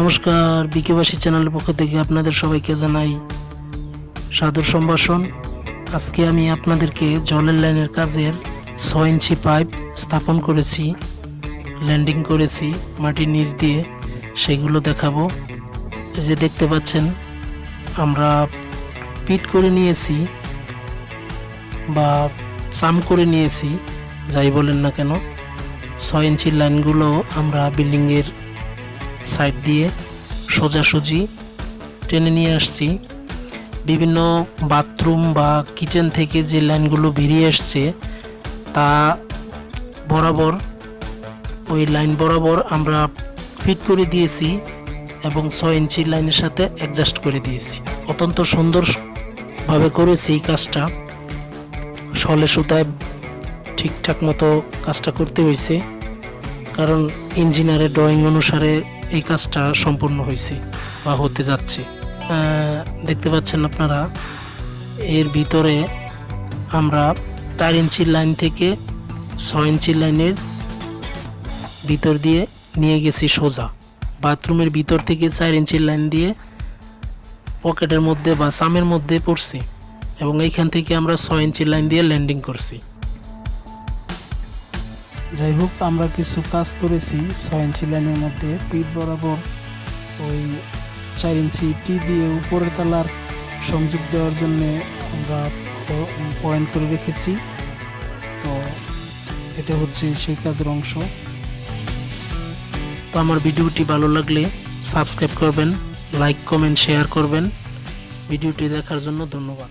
নমস্কার বিকেবাসী চ্যানেলের পক্ষ থেকে আপনাদের সবাইকে জানাই সাদর সম্ভাষণ। আজকে আমি আপনাদেরকে জলের লাইনের কাজের ছয় ইঞ্চি পাইপ স্থাপন করেছি, ল্যান্ডিং করেছি, মাটির নিচ দিয়ে সেগুলো দেখাবো। যে দেখতে পাচ্ছেন, আমরা পিট করে নিয়েছি বা চাম করে নিয়েছি, যাই বলেন না কেন। ছয় ইঞ্চির লাইনগুলো আমরা বিল্ডিংয়ের সাইড দিয়ে সোজাসুজি টেনে নিয়ে আসছি। বিভিন্ন বাথরুম বা কিচেন থেকে যে লাইনগুলো বেরিয়ে আসছে, তা বরাবর, ওই লাইন বরাবর আমরা ফিট করে দিয়েছি এবং ছয় ইঞ্চি লাইনের সাথে অ্যাডজাস্ট করে দিয়েছি। অত্যন্ত সুন্দরভাবে করেছি কাজটা। শলে সুতায় ঠিকঠাক মতো কাজটা করতে হয়েছে। কারণ ইঞ্জিনিয়ারের ড্রয়িং অনুসারে এই কাজটা সম্পূর্ণ হয়েছে বা হতে যাচ্ছে। দেখতে পাচ্ছেন আপনারা, এর ভিতরে আমরা চার ইঞ্চির লাইন থেকে ছয় ইঞ্চি লাইনের ভিতর দিয়ে নিয়ে গেছি সোজা। বাথরুমের ভিতর থেকে চার ইঞ্চির লাইন দিয়ে পকেটের মধ্যে বা সামের মধ্যে পড়ছি এবং এইখান থেকে আমরা ছয় ইঞ্চির লাইন দিয়ে ল্যান্ডিং করছি। যাই হোক, আমরা কিছু কাজ করেছি। ছয় ইঞ্চি লাইনের মধ্যে পিঠ বরাবর ওই চার ইঞ্চি টি দিয়ে উপরের তালার সংযোগ দেওয়ার জন্য আমরা পয়েন্ট করে রেখেছি। তো এটা হচ্ছে সেই কাজের অংশ। তো আমার ভিডিওটি ভালো লাগলে সাবস্ক্রাইব করবেন, লাইক, কমেন্ট, শেয়ার করবেন। ভিডিওটি দেখার জন্য ধন্যবাদ।